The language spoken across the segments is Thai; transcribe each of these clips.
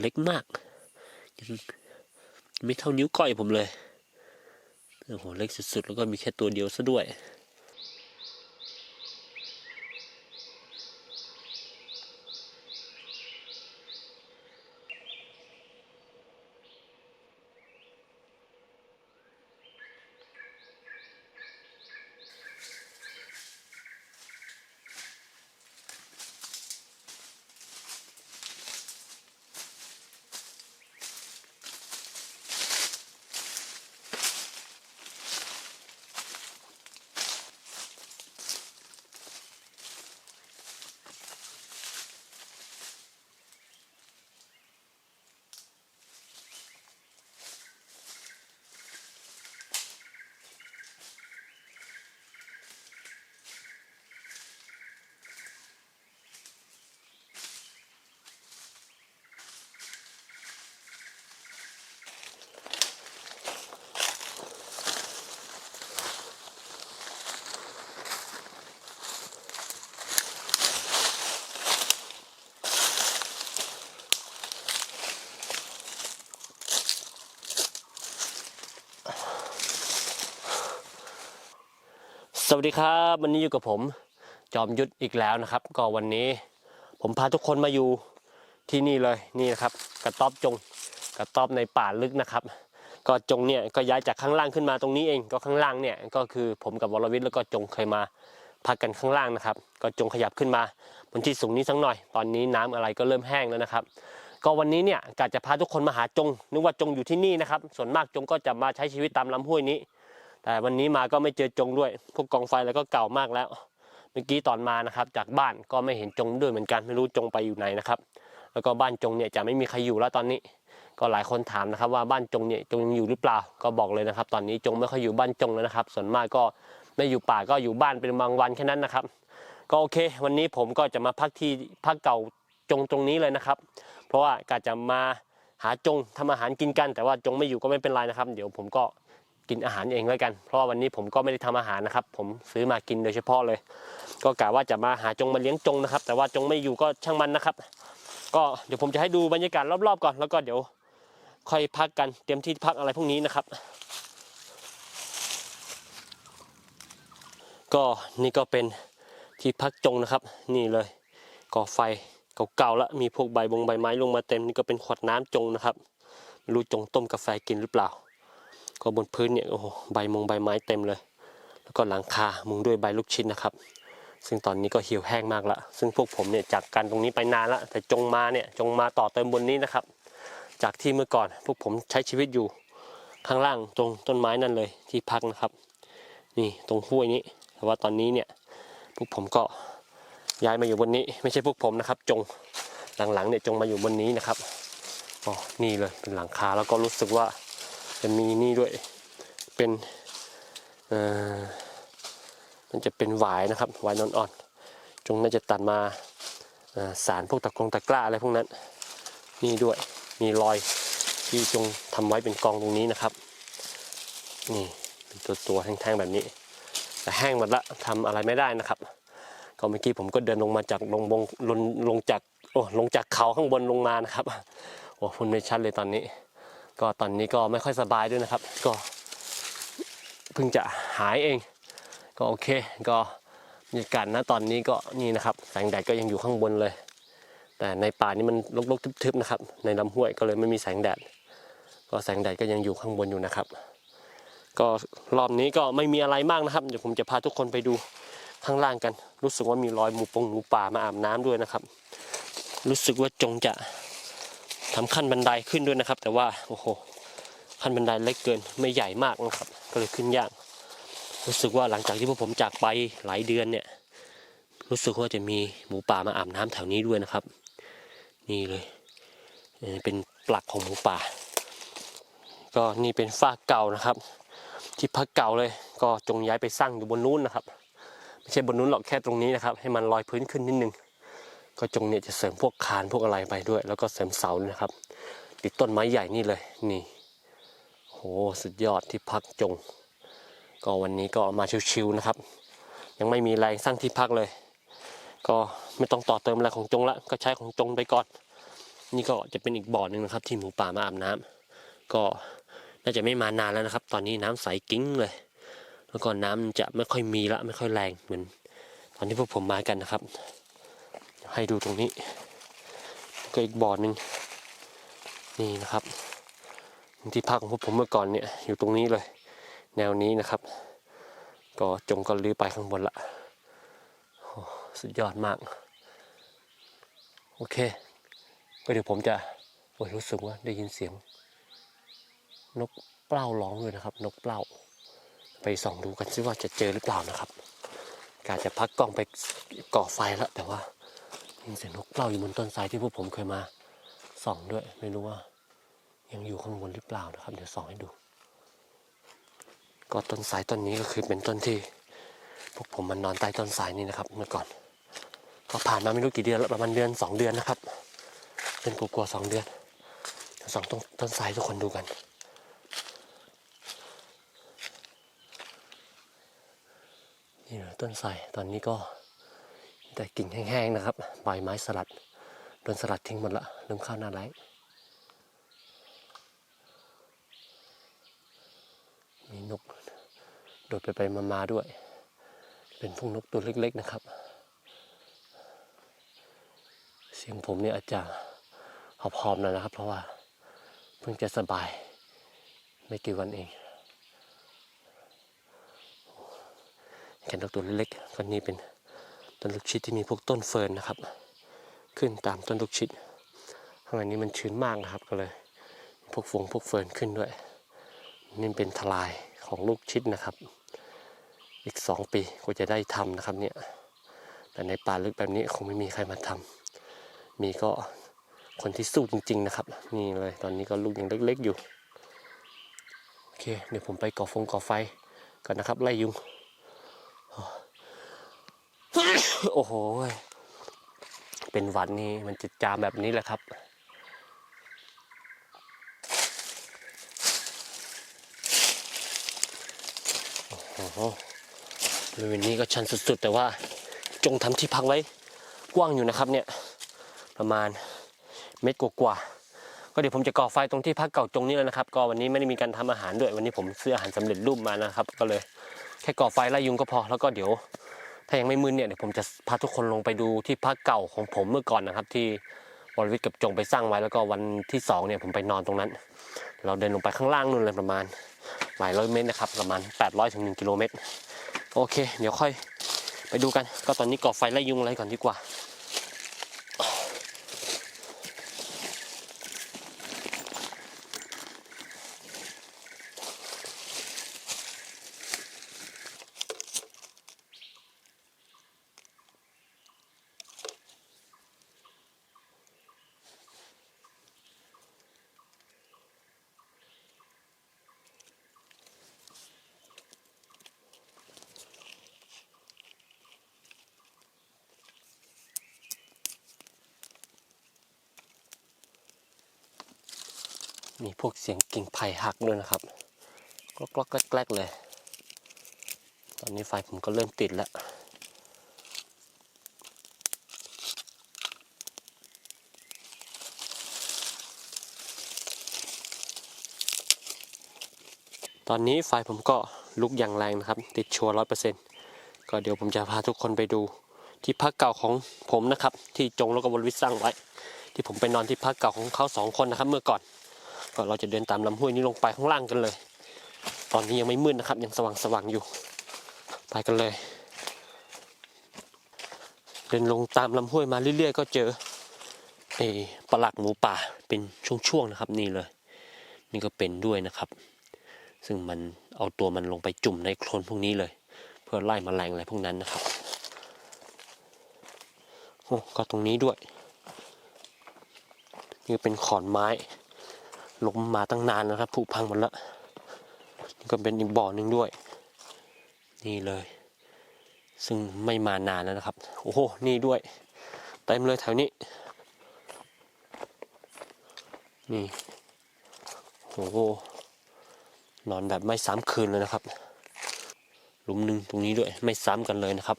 เล็กมากยังไม่เท่านิ้วก้อยผมเลยโอ้โหเล็กสุดๆ แล้วก็มีแค่ตัวเดียวซะด้วย วัสดีครับวันนี้อยู่กับผมจอมยุทธอีกแล้วนะครับ ก็วันนี้ผมพาทุกคนมาอยู่ที่นี่เลยนี่นะครับ กระต๊อบจงกระต๊อบในป่าลึกนะครับ ก็จงเนี่ยก็ย้ายจากข้างล่างขึ้นมาตรงนี้เองก็ข้างล่างเนี่ยก็คือผมกับวรวิทย์แล้วก็จงเคยมาพักกันข้างล่างนะครับ ก็จงขยับขึ้นมาบนที่สูงนี้สักหน่อย ตอนนี้น้ำอะไรก็เริ่มแห้งแล้วนะครับ ก็วันนี้เนี่ยกะจะพาทุกคนมาหาจงนึกว่าจงอยู่ที่นี่นะครับ ส่วนมากจงก็จะมาใช้ชีวิตตามลำห้วยนี้ แต่วันนี้มาก็ไม่เจอจงด้วย พวกกองไฟแล้วก็เก่ามากแล้ว เมื่อกี้ตอนมานะครับ จากบ้านก็ไม่เห็นจงด้วยเหมือนกันไม่รู้จงไปอยู่ไหนนะครับ แล้วก็บ้านจงเนี่ยจะไม่มีใครอยู่แล้วตอนนี้ ก็หลายคนถามนะครับ ว่าบ้านจงเนี่ยจงยังอยู่หรือเปล่าก็บอกเลยนะครับ ตอนนี้จงไม่ค่อยอยู่บ้านจงแล้วนะครับ ส่วนมากก็ไม่อยู่ป่าก็อยู่บ้านเป็นบางวันแค่นั้นนะครับ ก็โอเค วันนี้ผมก็จะมาพักที่พักเก่าจงตรงนี้เลยนะครับ เพราะว่ากะจะมาหาจงทำอาหารกินกัน แต่ว่าจงไม่อยู่ก็ไม่เป็นไรนะครับ เดี๋ยวผมก็ กินอาหารเองแล้วกัน เพราะวันนี้ผมก็ไม่ได้ทำอาหารนะครับ ผมซื้อมากินโดยเฉพาะเลย ก็กะว่าจะมาหาจงมาเลี้ยงจงนะครับ แต่ว่าจงไม่อยู่ก็ช่างมันนะครับ ก็เดี๋ยวผมจะให้ดูบรรยากาศรอบๆก่อนแล้วก็เดี๋ยวค่อยพักกันเตรียมที่พักอะไรพวกนี้นะครับ ก็นี่ก็เป็นที่พักจงนะครับ นี่เลยก่อไฟเก่าๆแล้วมีพวกใบบงใบไม้ลงมาเต็มนี่ก็เป็นขวดน้ำจงนะครับรู้จงต้มกาแฟกินหรือเปล่า ก็บนพื้นเนี่ยโอ้โหใบมงใบไม้เต็มเลย แล้วก็หลังคามุงด้วยใบลูกชิ้นนะครับ ซึ่งตอนนี้ก็เหี่ยวแห้งมากละซึ่งพวกผมเนี่ยจากกันตรงนี้ไปนานละแต่จงมาเนี่ยจงมาต่อเติมบนนี้นะครับ จากที่เมื่อก่อนพวกผมใช้ชีวิตอยู่ข้างล่างตรงต้นไม้นั่นเลยที่พักนะครับ นี่ตรงห้วยนี้แต่ว่าตอนนี้เนี่ยพวกผมก็ย้ายมาอยู่บนนี้ ไม่ใช่พวกผมนะครับ จงหลังๆเนี่ยจงมาอยู่บนนี้นะครับอ๋อนี่เลยเป็นหลังคาแล้วก็รู้สึกว่า จะมีนี่ด้วยเป็นเอ่อมันจะเป็นหวายนะครับหวายนอนอ่อนจงน่าจะตัดมาสารพวกตะกรงตะกร้าอะไรพวกนั้น นี่ด้วยมีรอยที่จงทำไว้เป็นกองตรงนี้นะครับ นี่เป็นตัวตัวแท่งๆแบบนี้ แต่แห้งหมดละทำอะไรไม่ได้นะครับ ก็เมื่อกี้ผมก็เดินลงมาจากลงลงลงลงจากโอ้ลงจากเขาข้างบนลงมานะครับโอ้พุ่นไม่ชัดเลยตอนนี้ ก็ตอนนี้ก็ไม่ค่อยสบายด้วยนะครับ ก็เพิ่งจะหายเอง ก็โอเค ก็บรรยากาศนะตอนนี้ก็นี่นะครับแสงแดดก็ยังอยู่ข้างบนเลย แต่ในป่านี่มันรกๆทึบๆนะครับ ในลำห้วยก็เลยไม่มีแสงแดด ก็แสงแดดก็ยังอยู่ข้างบนอยู่นะครับ ก็รอบนี้ก็ไม่มีอะไรมากนะครับเดี๋ยวผมจะพาทุกคนไปดูข้างล่างกัน รู้สึกว่ามีรอยหมูปงหมูป่ามาอาบน้ำด้วยนะครับ รู้สึกว่าจงจะ ทำขั้นบันไดขึ้นด้วยนะครับ แต่ว่าโอ้โหขั้นบันไดเล็กเกินไม่ใหญ่มากนะครับ ก็เลยขึ้นยาก รู้สึกว่าหลังจากที่พวกผมจากไปหลายเดือนเนี่ย รู้สึกว่าจะมีหมูป่ามาอาบน้ำแถวนี้ด้วยนะครับ นี่เลยเป็นปลักของหมูป่า ก็นี่เป็นฝ้ากเก่านะครับ ที่พักเก่าเลยก็จงย้ายไปสร้างอยู่บนนู้นนะครับไม่ใช่บนนู้นหรอกแค่ตรงนี้นะครับ ให้มันลอยพื้นขึ้นนิดนึง ก็จงเนี่ยจะเสริมพวกคานพวกอะไรไปด้วย แล้วก็เสริมเสาด้วยนะครับ ติดต้นไม้ใหญ่นี่เลยนี่โหสุดยอดที่พักจง ก็วันนี้ก็มาชิวๆนะครับ ยังไม่มีแรงสร้างที่พักเลย ก็ไม่ต้องต่อเติมอะไรของจงละก็ใช้ของจงไปก่อน นี่ก็จะเป็นอีกบ่อหนึ่งนะครับ ที่หมูป่ามาอาบน้ำก็น่าจะไม่มานานแล้วนะครับ ตอนนี้น้ำใสกิ้งเลย แล้วก็น้ำจะไม่ค่อยมีละไม่ค่อยแรงเหมือน ตอนที่พวกผมมากันนะครับ ให้ดูตรงนี้ ก็อีกบ่อหนึ่งนี่นะครับ ที่พักของพวกผมเมื่อก่อนเนี่ยอยู่ตรงนี้เลย แนวนี้นะครับ ก็จงก็ลื้อไปข้างบนละสุดยอดมาก โอเค ก็เดี๋ยวผมจะโอ้ยรู้สึกว่าได้ยินเสียง นกเปล้าร้องเลยนะครับ นกเปล้าไปส่องดูกันซิว่าจะเจอหรือเปล่านะครับ กาจะพักกล้องไปก่อไฟแล้วแต่ว่า ยินเสียงนกเปล้าอยู่บนต้นไทรที่พวกผมเคยมาส่องด้วย ไม่รู้ว่า ยังอยู่ข้างบนหรือเปล่านะครับ เดี๋ยวส่องให้ดู ก็ต้นสายต้นนี้ก็คือเป็นต้นที่ พวกผมมันนอนใต้ต้นสายนี่นะครับ เมื่อก่อน ก็ผ่านมาไม่รู้กี่เดือนแล้วประมาณเดือนสองเดือนนะครับ เป็นกลัวๆสองเดือนเดี๋ยวส่องต้นต้นสายทุกคนดูกันนี่นะต้นไทรตอนนี้ก็ แต่กิ่งแห้งๆนะครับใบไม้สลัดโดนสลัดทิ้งหมดละเริ่มเข้าหน้าแล้งมีนกโดดไปไปมามาๆด้วย เป็นพวกนกตัวเล็กๆนะครับ เสียงผมเนี่ยอาจจะหอบๆหน่อยนะครับ เพราะว่าเพิ่งจะสบายไม่กี่วันเองแค่นกตัวเล็กๆก็นี่เป็น ต้นลูกชิดที่มีพวกต้นเฟิร์นนะครับ ขึ้นตามต้นลูกชิดข้างในนี้มันชื้นมากนะครับก็เลย พวกฟงพวกเฟิร์นขึ้นด้วย นี่เป็นทลายของลูกชิดนะครับ อีกสองปีก็จะได้ทำนะครับเนี่ยแต่ในป่าลึกแบบนี้คงไม่มีใครมาทำมีก็คนที่สู้จริง ๆ นะครับ นี่เลยตอนนี้ก็ลูกยังเล็ก ๆ อยู่โอเคเดี๋ยวผมไปก่อฟงก่อไฟก่อนนะครับไล่ยุง โอ้โห เป็นหวัดนี่มันจะจามแบบนี้แหละครับ โอ้โหบริเวณนี้ก็ชันสุดๆ แต่ว่าจงทำที่พักไว้กว้างอยู่นะครับเนี่ยประมาณเมตรกว่าๆก็เดี๋ยวผมจะก่อไฟตรงที่พักเก่าจงนี้แล้วนะครับ ก็วันนี้ไม่ได้มีการทำอาหารด้วยวันนี้ผมซื้ออาหารสำเร็จรูปมานะครับ ก็เลยแค่ก่อไฟไล่ยุงก็พอแล้วก็เดี๋ยวายังไม่มึนเนี่ยเดี๋ยวผมจะพาทุกคนลงไปดูที่พักเก่าของผมเมื่อก่อนนะครับ ที่วรวิทย์กับจงไปสร้างไว้แล้วก็วันที่สองเนี่ยผมไปนอนตรงนั้น เราเดินลงไปข้างล่างนู่นเลยประมาณหลายร้อยเมตรนะครับประมาณ 800ถึง1กิโลเมตรโอเค เดี๋ยวค่อยไปดูกัน ก็ตอนนี้ก่อไฟไล่ยุงอะไรก่อนดีกว่า มีพวกเสียงกิ่งไผ่หักด้วยนะครับกลอกแกลกเลย ตอนนี้ไฟผมก็เริ่มติดแล้วตอนนี้ไฟผมก็ลุกอย่างแรงนะครับ ติดชัวร้อยเปอร์เซ็นต์ก็เดี๋ยวผมจะพาทุกคนไปดู ที่พักเก่าของผมนะครับ ที่จงแล้วก็บรวิทย์สร้างไว้ ที่ผมไปนอนที่พักเก่าของเขาสองคนนะครับ เมื่อก่อน ก็เราจะเดินตามลำห้วยนี้ลงไปข้างล่างกันเลย ตอนนี้ยังไม่มืดนะครับ ยังสว่างสว่างๆอยู่ ไปกันเลย เดินลงตามลำห้วยมาเรื่อยๆ ก็เจอเออปลักหมูป่าเป็นช่วงๆนะครับนี่เลย นี่ก็เป็นด้วยนะครับ ซึ่งมันเอาตัวมันลงไปจุ่มในโคลนพวกนี้เลย เพื่อไล่มแมลงอะไรพวกนั้นนะครับโอ้ก็ตรงนี้ด้วยนี่เป็นขอนไม้ ล้มมาตั้งนานแล้วครับผุพังหมดล้วนี่ก็เป็นอีกบ่อหนึ่งด้วย นี่เลย ซึ่งไม่มานานแล้วนะครับ โอ้โหนี่ด้วยเต็มเลยแถวนี้ นี่โอ้โหนอนแบบไม่ซ้ำคืนเลยนะครับ หลุมหนึ่งตรงนี้ด้วยไม่ซ้ำกันเลยนะครับ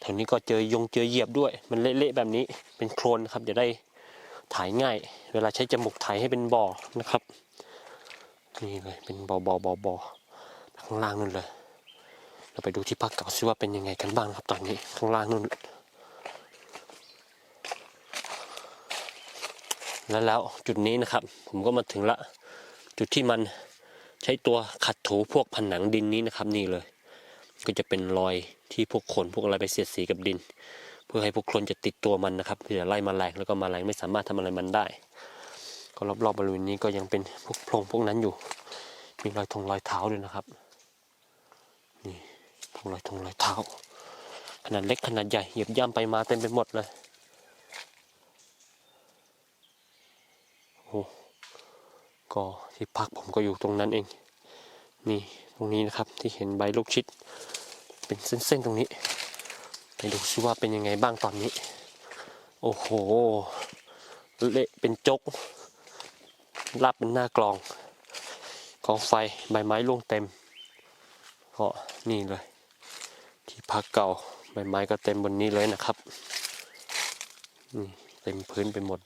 แถวนี้ก็เจอยงเจอเหยียบด้วย มันเละๆแบบนี้เป็นโคลนครับจะได้ ถ่ายง่าย เวลาใช้จมูกถ่ายให้เป็นบ่อนะครับ นี่เลยเป็นบ่อบ่อบ่อบ่อข้างล่างนู่นเลย เราไปดูที่พักเก่าซิว่าเป็นยังไงกันบ้างครับตอนนี้ข้างล่างนู่นแล้วแล้วจุดนี้นะครับ ผมก็มาถึงละ จุดที่มันใช้ตัวขัดถูพวกผนังดินนี้นะครับ นี่เลย ก็จะเป็นรอยที่พวกขนพวกอะไรไปเสียดสีกับดิน เพื่อให้พวกโคลนจะติดตัวมันนะครับเพื่อไล่มาแมลงแล้วก็มาแมลงไม่สามารถทำอะไรมันได้ ก็รอบๆบริเวณนี้ก็ยังเป็นพวกโพรงพวกนั้นอยู่ มีรอยทงรอยเท้าด้วยนะครับนี่พวกรอยทงรอยเท้า ขนาดเล็กขนาดใหญ่เหยียบย่ำไปมาเต็มไปหมดเลยโอ้ก็ที่พักผมก็อยู่ตรงนั้นเองนี่ตรงนี้นะครับที่เห็นใบลูกชิด เป็นเส้นๆตรงนี้ ไปดูซิว่าเป็นยังไงบ้างตอนนี้ โอ้โห เละเป็นจกรับเป็นหน้ากลองกองไฟใบไม้ร่วงเต็มก็นี่เลย ที่พักเก่าใบไม้ก็เต็มบนนี้เลยนะครับนี่เต็มพื้นไปหมด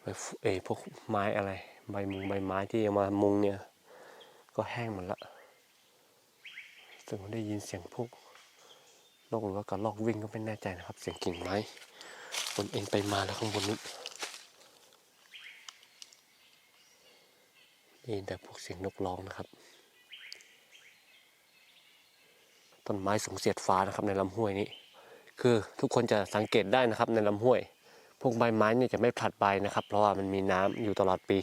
ใบเอพวกไม้อะไร ใบมุงใบไม้ที่เอามามุงเนี่ย ก็แห้งหมดละซึ่งได้ยินเสียงพวก นกหรือว่ากระรอกวิ่งก็ไม่แน่ใจนะครับ เสียงกิ่งไม้คนเองไปมาแล้วข้างบนนู้นได้ยินแต่พวกเสียงนกร้องนะครับ ต้นไม้สูงเสียดฟ้านะครับ ในลำห้วยนี้ คือทุกคนจะสังเกตได้นะครับ ในลำห้วย พวกใบไม้เนี่ยจะไม่ผลัดใบนะครับ เพราะว่ามันมีน้ำอยู่ตลอดปี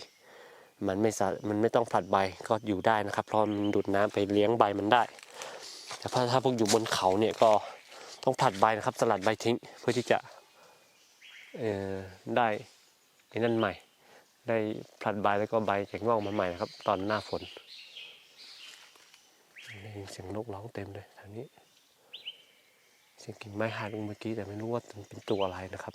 มันไม่สามันไม่ต้องผลัดใบก็อยู่ได้นะครับ เพราะมันดูดน้ำไปเลี้ยงใบมันได้แต่ถ้าพวกอยู่บนเขาเนี่ยก็ ต้องผลัดใบนะครับ สลัดใบทิ้งเพื่อที่จะได้ไอ้นั่นใหม่ ได้ผลัดใบแล้วก็ใบจะงอกมาใหม่นะครับ ตอนหน้าฝนเสียงนกร้องเต็มเลยแถวนี้ เสียงกิ่งไม้หักลงเมื่อกี้แต่ไม่รู้ว่ามันเป็นตัวอะไรนะครับ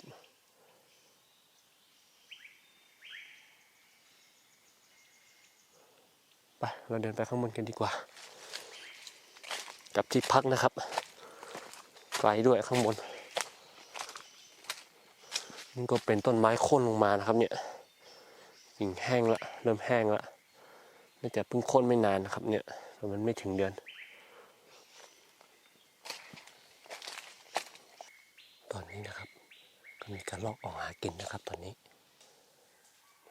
ไปเราเดินไปข้างบนกันดีกว่า กับที่พักนะครับ ไกลด้วยข้างบนนี่ก็เป็นต้นไม้โค่นลงมานะครับ เนี่ยกิ่งแห้งละเริ่มแห้งละน่าจะเพิ่งโค่นไม่นานนะครับ เนี่ยแต่มันไม่ถึงเดือน ตอนนี้นะครับ ก็มีการลอกออกหากินนะครับ ตอนนี้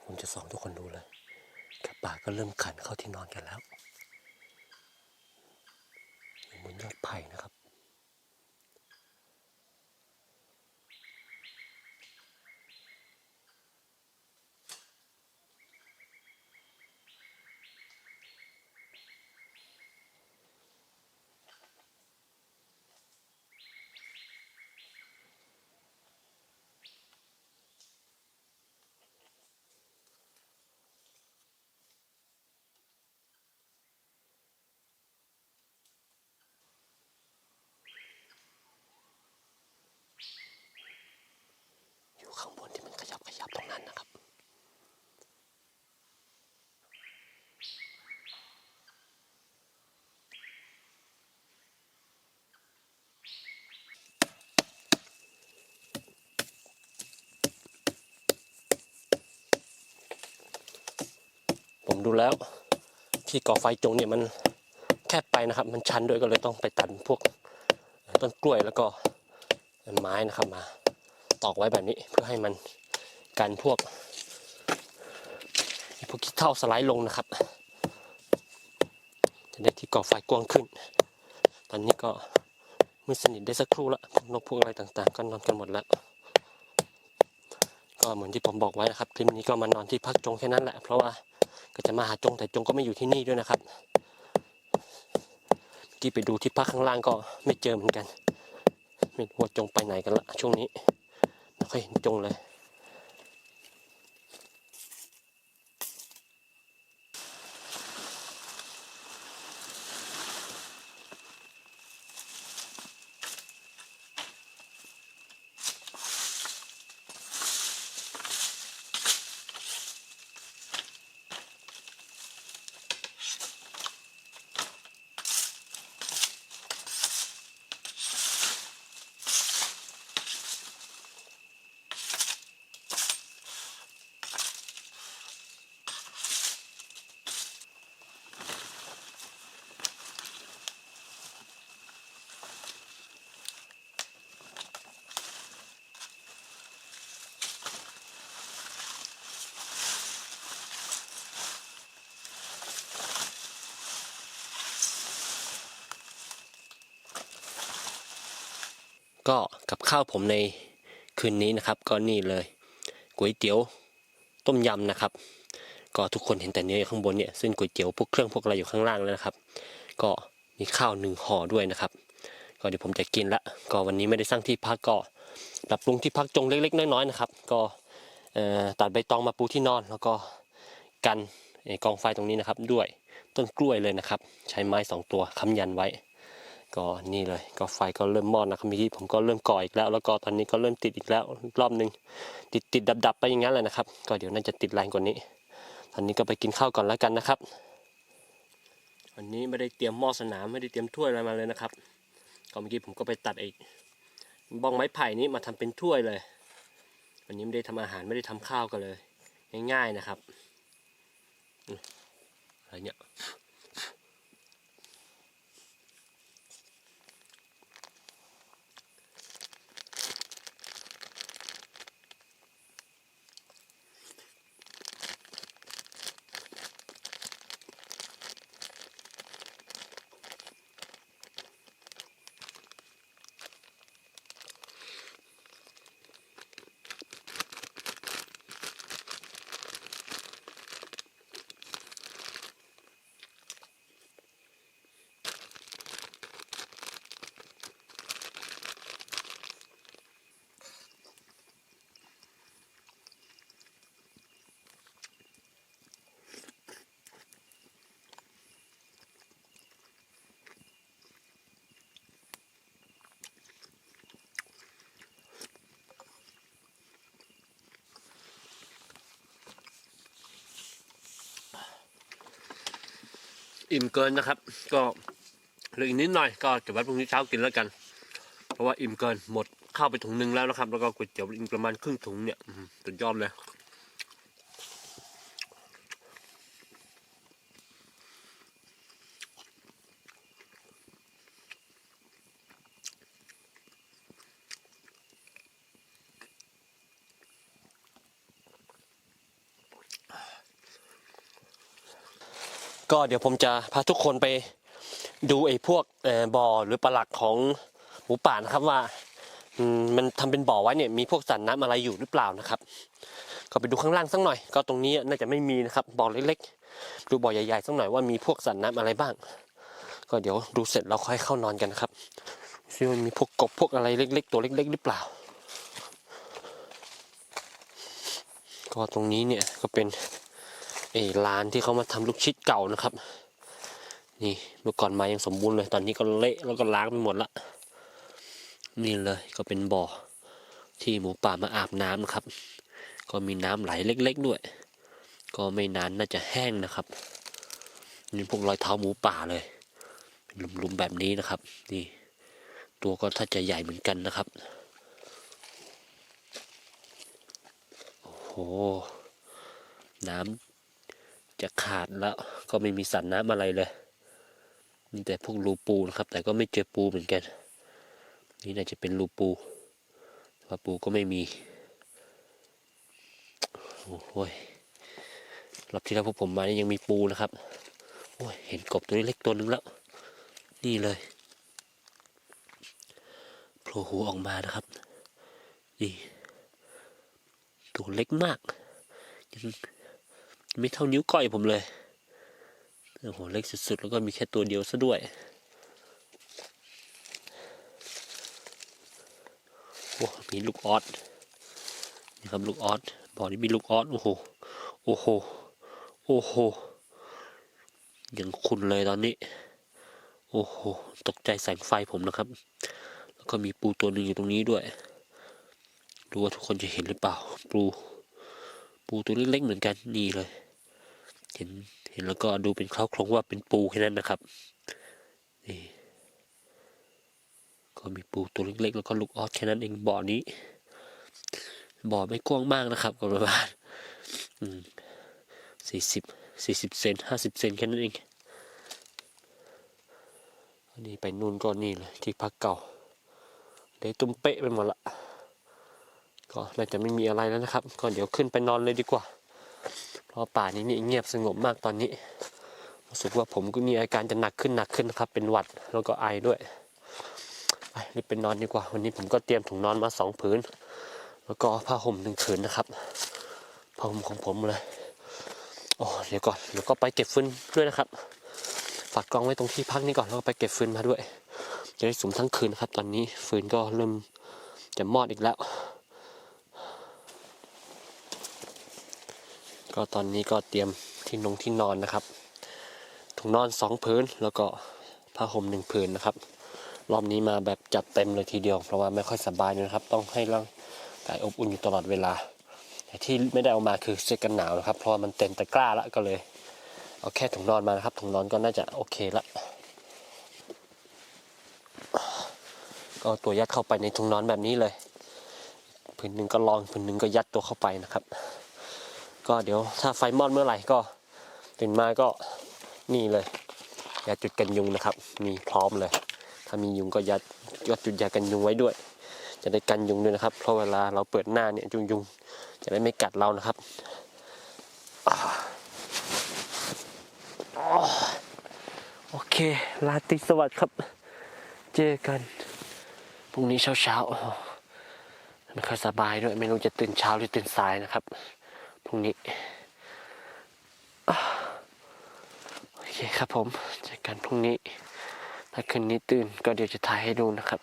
ผมจะสอนทุกคนดูเลยกับป่าก็เริ่มขันเข้าที่นอนกันแล้วอยู่บนยอดไผ่นะครับ อยู่ข้างบนที่มันขยับขยับตรงนั้นนะครับ ผม ดูแล้วที่ก่อไฟจงเนี่ยมันแคบไปนะครับ มันชันด้วยก็เลยต้องไปตัดพวกต้นกล้วยแล้วก็ไม้นะครับมาตอกไว้แบบนี้เพื่อให้มันกันพวกพวกขี้เท่าสไลด์ลงนะครับ จะได้ที่ก่อไฟกว้างขึ้น ตอนนี้ก็มืดสนิทได้สักครู่ละพวกนกพวกอะไรต่างๆ ก็นอนกันหมดแล้ว ก็เหมือนที่ผมบอกไว้นะครับคลิปนี้ก็มานอนที่พักจงแค่นั้นแหละเพราะว่า ก็จะมาหาจงแต่จงก็ไม่อยู่ที่นี่ด้วยนะครับกี่ไปดูที่พักข้างล่างก็ไม่เจอเหมือนกัน ไม่รู้ว่าจงไปไหนกันละช่วงนี้ไม่ค่อยเห็นจงเลย กับข้าวผมในคืนนี้นะครับ ก็นี่เลยก๋วยเตี๋ยวต้มยำนะครับ ก็ทุกคนเห็นแต่เนื้ออยู่ข้างบนเนี่ยซึ่งก๋วยเตี๋ยวพวกเครื่องพวกอะไรอยู่ข้างล่างแล้วนะครับ ก็มีข้าวหนึ่งห่อด้วยนะครับ ก็เดี๋ยวผมจะกินละก็วันนี้ไม่ได้สร้างที่พักก็ปรับปรุงที่พักจงเล็ก ๆ น้อยๆนะครับ ก็ตัดใบตองมาปูที่นอน แล้วก็กันกองไฟตรงนี้นะครับ ด้วยต้นกล้วยเลยนะครับ ใช้ไม้สองตัวค้ำยันไว้ ก็นี่เลยก็ไฟก็เริ่มมอดนะครับเมื่อกี้ผมก็เริ่มก่ออีกแล้ว แล้วก็ตอนนี้ก็เริ่มติดอีกแล้วรอบหนึ่งติดติดดับดับไปอย่างนั้นเลยนะครับ ก็เดี๋ยวน่าจะติดแรงกว่านี้ ตอนนี้ก็ไปกินข้าวก่อนแล้วกันนะครับ วันนี้ไม่ได้เตรียมหม้อสนามไม่ได้เตรียมถ้วยอะไรมาเลยนะครับก็เมื่อกี้ผมก็ไปตัดไอ้บ้องไม้ไผ่นี้มาทำเป็นถ้วยเลย วันนี้ไม่ได้ทำอาหารไม่ได้ทำข้าวกันเลย ง่ายๆนะครับอะไรเนี่ย อิ่มเกินนะครับ ก็เหลืออีกนิดหน่อยก็เก็บไว้พรุ่งนี้เช้ากินแล้วกัน เพราะว่าอิ่มเกินหมดข้าวไปถุงหนึงแล้วนะครับ แล้วก็ก๋วยเตี๋ยวอีกประมาณครึ่งถุงเนี่ยอื้อหือสุดยอดเลย ก็เดี๋ยวผมจะพาทุกคนไปดูไอ้พวกบ่อหรือปลักของหมูป่านะครับว่ามันทำเป็นบ่อไว้เนี่ยมีพวกสัตว์น้ำอะไรอยู่หรือเปล่านะครับ ก็ไปดูข้างล่างสักหน่อย ก็ตรงนี้น่าจะไม่มีนะครับบ่อเล็กๆ ดูบ่อใหญ่ๆสักหน่อยว่ามีพวกสัตว์น้ำอะไรบ้าง ก็เดี๋ยวดูเสร็จเราค่อยเข้านอนกันนะครับซิมันมีพวกกบพวกอะไรเล็ก ๆ ตัวเล็ก ๆ หรือเปล่า ก็ตรงนี้เนี่ยก็เป็น ไอ้ร้านที่เขามาทำลูกชิดเก่านะครับ นี่เมื่อก่อนมายังสมบูรณ์เลย ตอนนี้ก็เละแล้วก็ล้างไปหมดละนี่เลยก็เป็นบ่อที่หมูป่ามาอาบน้ำนะครับ ก็มีน้ำไหลเล็ก ๆ ด้วย ก็ไม่นานน่าจะแห้งนะครับนี่พวกรอยเท้าหมูป่าเลยเป็นหลุมๆแบบนี้นะครับ นี่ ตัวก็ถ้าจะใหญ่เหมือนกันนะครับโอ้โหน้ำ จะขาดแล้วก็ไม่มีสัตว์น้ำอะไรเลย มีแต่พวกรูปูนะครับ แต่ก็ไม่เจอปูเหมือนกัน นี่น่าจะเป็นรูปูแต่ว่าปูก็ไม่มี โอ้ยรอบที่แล้วพวกผมมานี่ยังมีปูนะครับ โอ้ย เห็นกบตัวนี้เล็กตัวหนึงแล้ว นี่เลยโผล่หัวออกมานะครับ นี่ ตัวเล็กมากยัง ไม่เท่านิ้วก้อยผมเลยโอ้โหเล็กสุดๆ แล้วก็มีแค่ตัวเดียวซะด้วย โอ้มีลูกออสนี่ครับลูกออสบ่อนี้มีลูกออสโอ้โห โอ้โห โอ้โห ยังคุณเลยตอนนี้ โอ้โห ตกใจแสงไฟผมนะครับ แล้วก็มีปูตัวหนึ่งอยู่ตรงนี้ด้วย ดูว่าทุกคนจะเห็นหรือเปล่า ปู ปูตัวเล็กๆเหมือนกัน นี่เลย เห็นเห็นแล้วก็ดูเป็นคล้าโครงว่าเป็นปูแค่นั้นนะครับนี่ก็มีปูตัวเล็กๆ แล้วก็ลูกออสแค่นั้นเองบ่อนี้ บ่อไม่กว้างมากนะครับก็ประมาณสี่สิบสี่สิบเซนห้าสิบเซนแค่นั้นเองอันนี้ไปนู่นก็นี่เลยที่พักเก่าเดี๋ยวตุ้มเป๊ะไปหมดละก็น่าจะไม่มีอะไรแล้วนะครับ ก็เดี๋ยวขึ้นไปนอนเลยดีกว่า เพราะป่านี้นี่เงียบสงบมากตอนนี้รู้สึกว่าผมก็มีอาการจะหนักขึ้นหนักขึ้นครับ เป็นหวัดแล้วก็ไอด้วยไปรีบไปนอนดีกว่า วันนี้ผมก็เตรียมถุงนอนมาสองผืน แล้วก็ผ้าห่มหนึ่งผืนนะครับผ้าห่มของผมเลยโอ้เดี๋ยวก่อนเดี๋ยวก็ไปเก็บฟืนด้วยนะครับฝากกล้องไว้ตรงที่พักนี้ก่อนแล้วก็ไปเก็บฟืนมาด้วย จะได้สุมทั้งคืนนะครับ ตอนนี้ฟืนก็เริ่มจะมอดอีกแล้ว ก็ตอนนี้ก็เตรียมที่นงที่นอนนะครับถุงนอนสองผืนแล้วก็ผ้าห่มหนึ่งผืนนะครับ รอบนี้มาแบบจัดเต็มเลยทีเดียว เพราะว่าไม่ค่อยสบายนะครับ ต้องให้ร่างกายอบอุ่นอยู่ตลอดเวลา แต่ที่ไม่ได้เอามาคือเสื้อกันหนาวนะครับ เพราะว่ามันเต็มตะกร้าล้วก็เลย เอาแค่ถุงนอนมานะครับถุงนอนก็น่าจะโอเคละก็ตัวยัดเข้าไปในถุงนอนแบบนี้เลยผืนหนึ่งก็ลองผืนหนึ่งก็ยัดตัวเข้าไปนะครับ ก็เดี๋ยวถ้าไฟมอดเมื่อไหร่ก็ตื่นมาก็นี่เลยยาจุดกันยุงนะครับ มีพร้อมเลย ถ้ามียุงก็ยัดยัดจุดยากันยุงไว้ด้วย จะได้กันยุงด้วยนะครับ เพราะเวลาเราเปิดหน้าเนี่ยยุงยุงจะได้ไม่กัดเรานะครับโอเค ลาตรีสวัสดิ์ครับ เจอกันพรุ่งนี้เช้าเช้าๆไม่ค่อยสบายด้วย ไม่รู้จะตื่นเช้าหรือตื่นสายนะครับ รงนี้ โอเคครับผมเจอกันพรุ่งนี้ ถ้าคืนนี้ตื่นก็เดี๋ยวจะถ่ายให้ดูนะครับ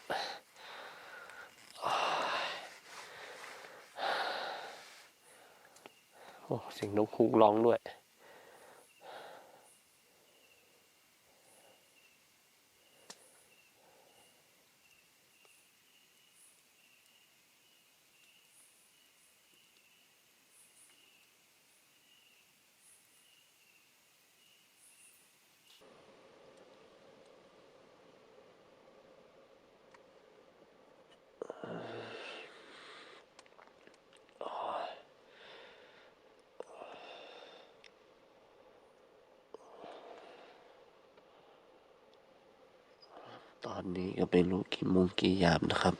โอ้เสียงนกฮูกร้องด้วย ตอนนี้ก็เป็นรู้กี่โมงกี่ยามนะครับ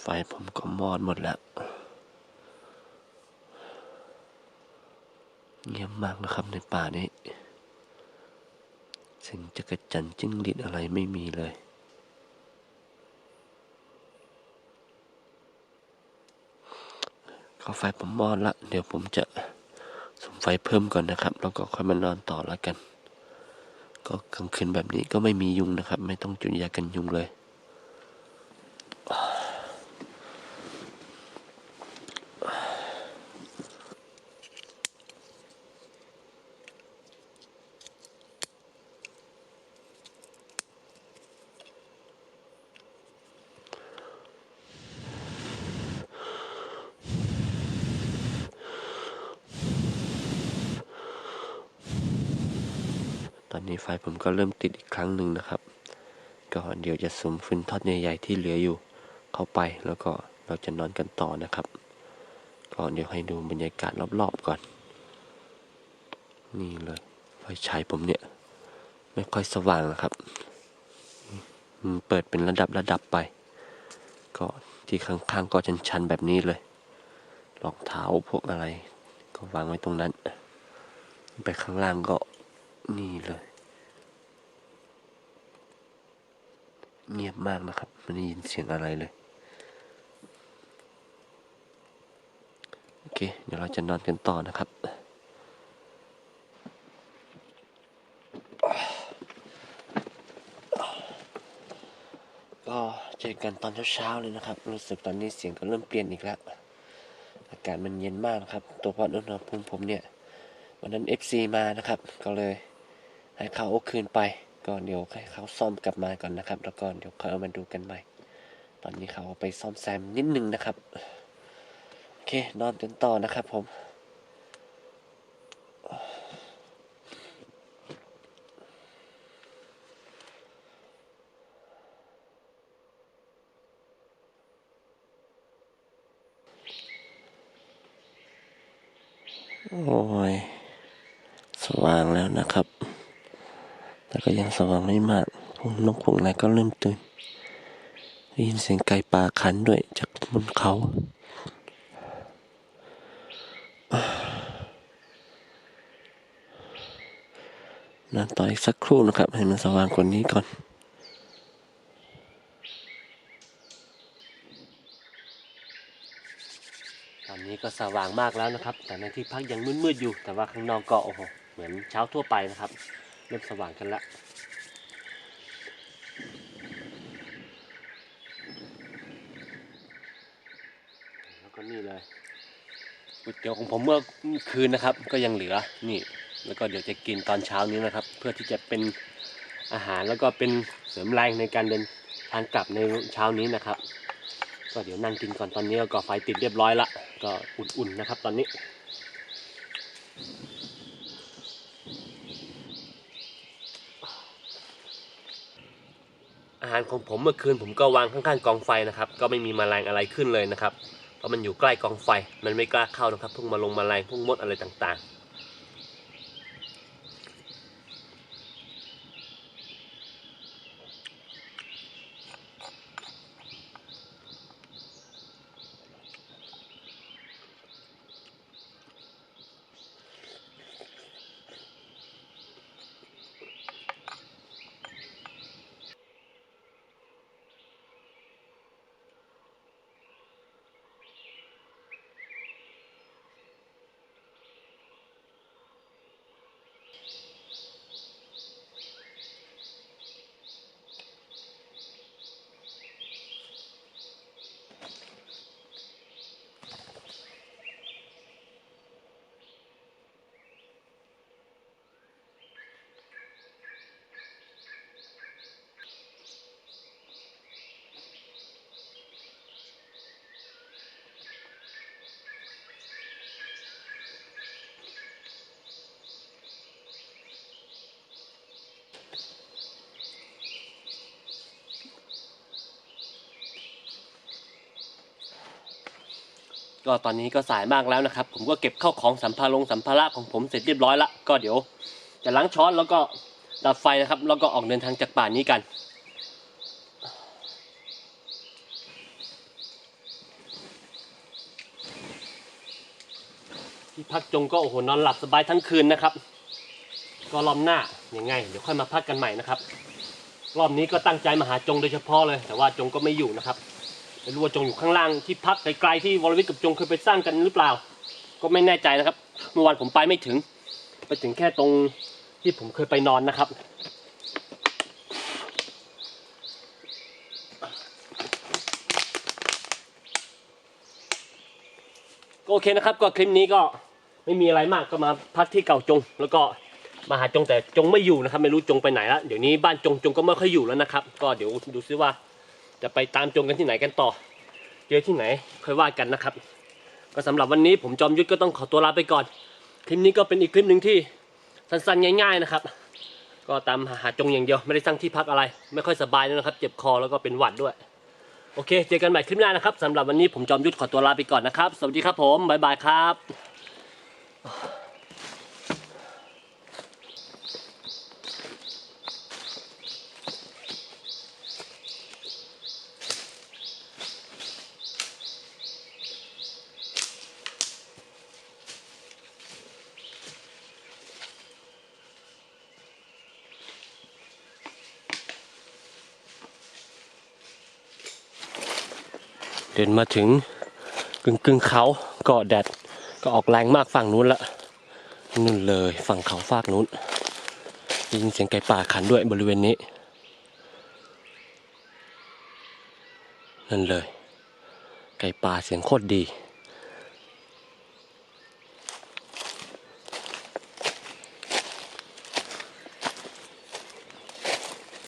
ไฟผมก็มอดหมดแล้ว เงียบมากนะครับในป่านี้เสิ่งจะกระจันจิ้งหรีดอะไรไม่มีเลย ก็ไฟผมมอดละ เดี๋ยวผมจะสุ่มไฟเพิ่มก่อนนะครับ แล้วก็ค่อยมานอนต่อแล้วกัน ก็กลางคืนแบบนี้ก็ไม่มียุงนะครับ ไม่ต้องจุดยากันยุงเลย ฟผมก็เริ่มติดอีกครั้งหนึ่งนะครับ ก็เดี๋ยวจะสุมฟืนทอดใหญ่ๆที่เหลืออยู่เข้าไปแล้วก็เราจะนอนกันต่อนะครับ ก็เดี๋ยวให้ดูบรรยากาศรอบๆก่อน นี่เลยไฟฉายผมเนี่ย ไม่ค่อยสว่างนะครับมันเปิดเป็นระดับระดับไป ก็ที่ข้างๆก็ชันๆแบบนี้เลยรองเท้าพวกอะไร ก็วางไว้ตรงนั้น ไปข้างล่างก็นี่เลย เงียบมากนะครับไม่ได้ยินเสียงอะไรเลย โอเค เดี๋ยวเราจะนอนกันต่อนะครับก็เจอกันตอนเช้าๆเลยนะครับ รู้สึกตอนนี้เสียงก็เริ่มเปลี่ยนอีกแล้ว อากาศมันเย็นมากนะครับ ตัววัดอุณหภูมิผมเนี่ย วันนั้น FC มานะครับ ก็เลยให้เขาเอคืนไป ก็เดี๋ยวให้เขาซ่อมกลับมาก่อนนะครับ แล้วก็เดี๋ยวเขาเอามาดูกันใหม่ ตอนนี้เขาเอาไปซ่อมแซมนิดนึงนะครับ โอเคนอนกันต่อนะครับผมโอ้ย สว่างแล้วนะครับ แต่ก็ยังสว่างไม่มากพวกนกพวกอะไรก็เริ่มตื่นได้ยินเสียงไก่ป่าขันด้วยจากบนเขา นานต่ออีกสักครู่นะครับ ให้มันสว่างกว่านี้ก่อนตอนนี้ก็สว่างมากแล้วนะครับ แต่ในที่พักยังมืดๆอยู่ แต่ว่าข้างนอกก็โอ้โห เหมือนเช้าทั่วไปนะครับ เริ่มสว่างกันแล้วแล้วก็นี่เลยก๋วยเตี๋ยวของผมเมื่อคืนนะครับ ก็ยังเหลือนี่ แล้วก็เดี๋ยวจะกินตอนเช้านี้นะครับ เพื่อที่จะเป็นอาหารแล้วก็เป็นเสริมแรงในการเดินทางกลับในเช้านี้นะครับ ก็เดี๋ยวนั่งกินก่อนตอนนี้ก็ไฟติดเรียบร้อยละก็อุ่นๆนะครับตอนนี้ อาหารของผมเมื่อคืนผมก็วางข้างๆกองไฟนะครับ ก็ไม่มีแมลงอะไรขึ้นเลยนะครับ เพราะมันอยู่ใกล้กองไฟ มันไม่กล้าเข้านะครับ พวกมาลงแมลงพวกมดอะไรต่างๆ ก็ตอนนี้ก็สายมากแล้วนะครับ ผมก็เก็บเข้าของสัมภาระสัมภาระของผมเสร็จเรียบร้อยละก็เดี๋ยวจะล้างช้อนแล้วก็ดับไฟนะครับ แล้วก็ออกเดินทางจากป่านี้กันที่พักจงก็โอ้โหนอนหลับสบายทั้งคืนนะครับ ก็รอบหน้ายังไง เดี๋ยวค่อยมาพักกันใหม่นะครับ รอบนี้ก็ตั้งใจมาหาจงโดยเฉพาะเลย แต่ว่าจงก็ไม่อยู่นะครับ ไม่รู้ว่าจงอยู่ข้างล่างที่พักไกลๆที่วรวิทย์กับจงเคยไปสร้างกันหรือเปล่า ก็ไม่แน่ใจนะครับ เมื่อวานผมไปไม่ถึง ไปถึงแค่ตรงที่ผมเคยไปนอนนะครับ ก็โอเคนะครับ ก็คลิปนี้ก็ไม่มีอะไรมากก็มาพักที่เก่าจง แล้วก็มาหาจงแต่จงไม่อยู่นะครับ ไม่รู้จงไปไหนและเดี๋ยวนี้บ้านจงจงก็ไม่ค่อยอยู่แล้วนะครับ ก็เดี๋ยวดูซิว่า จะไปตามจงกันที่ไหนกันต่อ เจอที่ไหนค่อยว่ากันนะครับ ก็สำหรับวันนี้ผมจอมยุทธก็ต้องขอตัวลาไปก่อน คลิปนี้ก็เป็นอีกคลิปหนึ่งที่สั้นๆง่าย ๆนะครับ ก็ตามหาจงอย่างเดียวไม่ได้สร้างที่พักอะไร ไม่ค่อยสบายนะครับ เจ็บคอแล้วก็เป็นหวัดด้วย โอเค เจอกันใหม่คลิปหน้านะครับสำหรับวันนี้ผมจอมยุทธขอตัวลาไปก่อนนะครับ สวัสดีครับผมบ๊ายบายครับ เดินมาถึงกึ่งกึ่งๆเขาก็แดดก็ออกแรงมากฝั่งนู้นละนู่นเลยฝั่งเขาฟากนู้นได้ยินเสียงไก่ป่าขันด้วยบริเวณนี้ นั่นเลย ไก่ป่าเสียงโคตรดี